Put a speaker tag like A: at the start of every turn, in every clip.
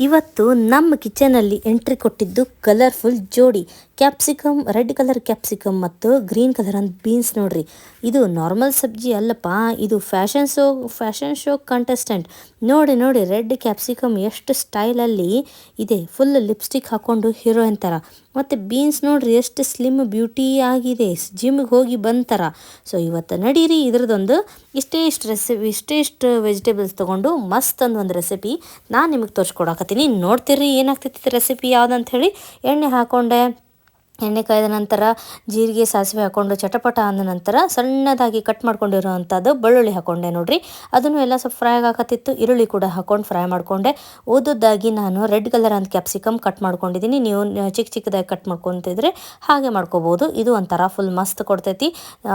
A: ಇವತ್ತು ನಮ್ಮ ಕಿಚನಲ್ಲಿ ಎಂಟ್ರಿ ಕೊಟ್ಟಿದ್ದು ಕಲರ್ಫುಲ್ ಜೋಡಿ. ಕ್ಯಾಪ್ಸಿಕಮ್ ರೆಡ್ ಕಲರ್ ಕ್ಯಾಪ್ಸಿಕಮ್ ಮತ್ತು ಗ್ರೀನ್ ಕಲರ್ ಅಂತ ಬೀನ್ಸ್ ನೋಡ್ರಿ. ಇದು ನಾರ್ಮಲ್ ಸಬ್ಜಿ ಅಲ್ಲಪ್ಪ. ಇದು fashion show fashion show contestant. ನೋಡಿ ನೋಡಿ, ರೆಡ್ ಕ್ಯಾಪ್ಸಿಕಮ್ ಎಷ್ಟು ಸ್ಟೈಲಲ್ಲಿ ಇದೆ. ಫುಲ್ ಲಿಪ್ಸ್ಟಿಕ್ ಹಾಕ್ಕೊಂಡು ಹೀರೋಯಿನ್ ಥರ ಮತ್ತು ಬೀನ್ಸ್ ನೋಡ್ರಿ, ಎಷ್ಟು ಸ್ಲಿಮ್ ಬ್ಯೂಟಿ ಆಗಿದೆ. ಜಿಮ್ಗೆ ಹೋಗಿ ಬಂತರ. ಸೊ ಇವತ್ತು ನಡೀರಿ ಇದ್ರದ್ದೊಂದು ಇಷ್ಟೇ ಇಷ್ಟು ರೆಸಿಪಿ ಇಷ್ಟೇ ಇಷ್ಟು ವೆಜಿಟೇಬಲ್ಸ್ ತೊಗೊಂಡು ಮಸ್ತ್ ಅಂದ ಒಂದು ರೆಸಿಪಿ ನಾನು ನಿಮಗೆ ತೋರಿಸ್ಕೊಡಕತ್ತೀನಿ. ನೋಡ್ತೀರಿ ಏನಾಗ್ತೈತಿ ರೆಸಿಪಿ ಯಾವುದಂತ ಹೇಳಿ ಎಣ್ಣೆ ಹಾಕ್ಕೊಂಡೆ ಎಣ್ಣೆ ಕಾಯ್ದ ನಂತರ ಜೀರಿಗೆ, ಸಾಸಿವೆ ಹಾಕ್ಕೊಂಡು ಚಟಪಟ ಅಂದ ನಂತರ ಸಣ್ಣದಾಗಿ ಕಟ್ ಮಾಡ್ಕೊಂಡಿರುವಂಥದ್ದು ಬೆಳ್ಳುಳ್ಳಿ ಹಾಕ್ಕೊಂಡೆ ನೋಡಿರಿ. ಅದನ್ನು ಎಲ್ಲ ಸ್ವಲ್ಪ ಫ್ರೈ ಆಗಕತ್ತಿತ್ತು. ಈರುಳ್ಳಿ ಕೂಡ ಹಾಕ್ಕೊಂಡು ಫ್ರೈ ಮಾಡಿಕೊಂಡೆ. ಓದೋದಾಗಿ ನಾನು ರೆಡ್ ಕಲರ್ ಅಂತ ಕ್ಯಾಪ್ಸಿಕಮ್ ಕಟ್ ಮಾಡ್ಕೊಂಡಿದ್ದೀನಿ ನೀವು ಚಿಕ್ಕ ಚಿಕ್ಕದಾಗಿ ಕಟ್ ಮಾಡ್ಕೊತಿದ್ರೆ ಹಾಗೆ ಮಾಡ್ಕೋಬೋದು. ಇದು ಒಂಥರ ಫುಲ್ ಮಸ್ತ್ ಕೊಡ್ತೈತಿ.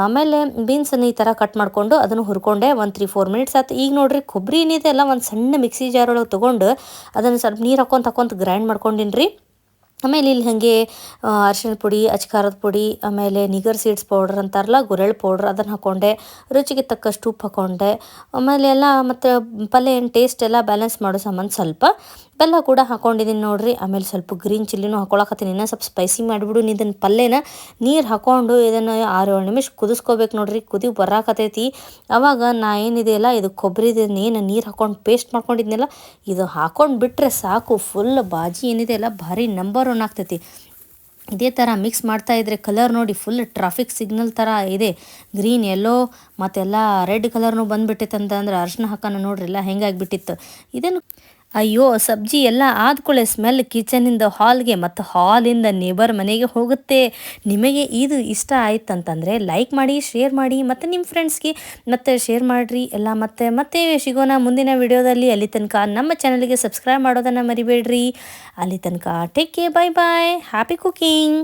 A: ಆಮೇಲೆ ಬೀನ್ಸನ್ನು ಈ ಥರ ಕಟ್ ಮಾಡಿಕೊಂಡು ಅದನ್ನು ಹುರ್ಕೊಂಡೆ ಒಂದು ತ್ರೀ ಫೋರ್ ಮಿನಿಟ್ಸ್ ಆಯ್ತು. ಈಗ ನೋಡಿರಿ ಕೊಬ್ಬರಿ ಏನಿದೆ ಅಲ್ಲ, ಒಂದು ಸಣ್ಣ ಮಿಕ್ಸಿ ಜಾರ್ ಒಳಗೆ ತೊಗೊಂಡು ಅದನ್ನು ಸ್ವಲ್ಪ ನೀರು ಹಾಕ್ಕೊಂತ ಹಾಕ್ಕೊಂತ ಗ್ರೈಂಡ್ ಮಾಡ್ಕೊಂಡಿನಿ ಆಮೇಲೆ ಇಲ್ಲಿ ಹಾಗೆ ಅರಶಿನ ಪುಡಿ, ಅಚ್ಕಾರದ ಪುಡಿ, ಆಮೇಲೆ ನಿಗರ್ ಸೀಡ್ಸ್ ಪೌಡ್ರ್ ಅಂತಾರಲ್ಲ ಗುರೆಳ್ ಪೌಡ್ರ್ ಅದನ್ನು ಹಾಕ್ಕೊಂಡೆ ರುಚಿಗೆ ತಕ್ಕಷ್ಟು ಉಪ್ಪು ಹಾಕ್ಕೊಂಡೆ ಆಮೇಲೆ ಎಲ್ಲ ಮತ್ತು ಪಲ್ಯ ಏನು ಟೇಸ್ಟ್ ಎಲ್ಲ ಬ್ಯಾಲೆನ್ಸ್ ಮಾಡೋ ಸಾಮಾನು ಸ್ವಲ್ಪ ಬೆಲ್ಲ ಕೂಡ ಹಾಕ್ಕೊಂಡಿದ್ದೀನಿ ನೋಡಿರಿ, ಆಮೇಲೆ ಸ್ವಲ್ಪ ಗ್ರೀನ್ ಚಿಲ್ಲಿನೂ ಹಾಕೊಳಕತ್ತೀನಿ, ಇನ್ನೂ ಸ್ವಲ್ಪ ಸ್ಪೈಸಿ ಮಾಡಿಬಿಡು ಇದನ್ನು ಪಲ್ಯನ ನೀರು ಹಾಕ್ಕೊಂಡು ಇದನ್ನು ಆರು ಏಳು ನಿಮಿಷ ಕುದಿಸ್ಕೋಬೇಕು ನೋಡ್ರಿ, ಕುದಿ ಬರಾಕತೈತಿ. ಅವಾಗ ನಾ ಏನಿದೆಯಲ್ಲ ಇದು ಕೊಬ್ಬರಿ ಏನು ನೀರು ಹಾಕ್ಕೊಂಡು ಪೇಸ್ಟ್ ಮಾಡ್ಕೊಂಡಿದ್ನಲ್ಲ, ಇದು ಹಾಕ್ಕೊಂಡು ಬಿಟ್ಟರೆ ಸಾಕು ಫುಲ್ ಬಾಜಿ ಏನಿದೆಯಲ್ಲ ಭಾರಿ ನಂಬರ್ ಒನ್ ಆಗ್ತೈತಿ. ಇದೇ ಥರ ಮಿಕ್ಸ್ ಮಾಡ್ತಾ ಇದ್ರೆ ಕಲರ್ ನೋಡಿ ಫುಲ್ ಟ್ರಾಫಿಕ್ ಸಿಗ್ನಲ್ ಥರ ಇದೆ. ಗ್ರೀನ್ ಎಲ್ಲೋ ಮತ್ತೆಲ್ಲ ರೆಡ್ ಕಲರ್ನು ಬಂದ್ಬಿಟ್ಟಿತ್ತು ಅಂತಂದ್ರೆ ಅರ್ಶಿನ ಹಾಕೋಣ ನೋಡ್ರಿ ಎಲ್ಲ ಹೆಂಗಾಗಿಬಿಟ್ಟಿತ್ತು. ಇದನ್ನು ಅಯ್ಯೋ, ಸಬ್ಜಿ ಎಲ್ಲ ಆದ್ಕೊಳ್ಳೆ ಸ್ಮೆಲ್ ಕಿಚನಿಂದ ಹಾಲ್ಗೆ ಮತ್ತು ಹಾಲಿಂದ ನೇಬರ್ ಮನೆಗೆ ಹೋಗುತ್ತೆ. ನಿಮಗೆ ಇದು ಇಷ್ಟ ಆಯ್ತಂತಂದರೆ ಲೈಕ್ ಮಾಡಿ ಶೇರ್ ಮಾಡಿ ಮತ್ತು ನಿಮ್ಮ ಫ್ರೆಂಡ್ಸ್ಗೆ ಮತ್ತೆ ಶೇರ್ ಮಾಡಿರಿ. ಎಲ್ಲ ಮತ್ತೆ ಮತ್ತೆ ಸಿಗೋಣ ಮುಂದಿನ ವಿಡಿಯೋದಲ್ಲಿ ಅಲ್ಲಿ ತನಕ ನಮ್ಮ ಚಾನಲ್ಗೆ ಸಬ್ಸ್ಕ್ರೈಬ್ ಮಾಡೋದನ್ನು ಮರಿಬೇಡ್ರಿ. ಅಲ್ಲಿ ತನಕ take care bye bye happy cooking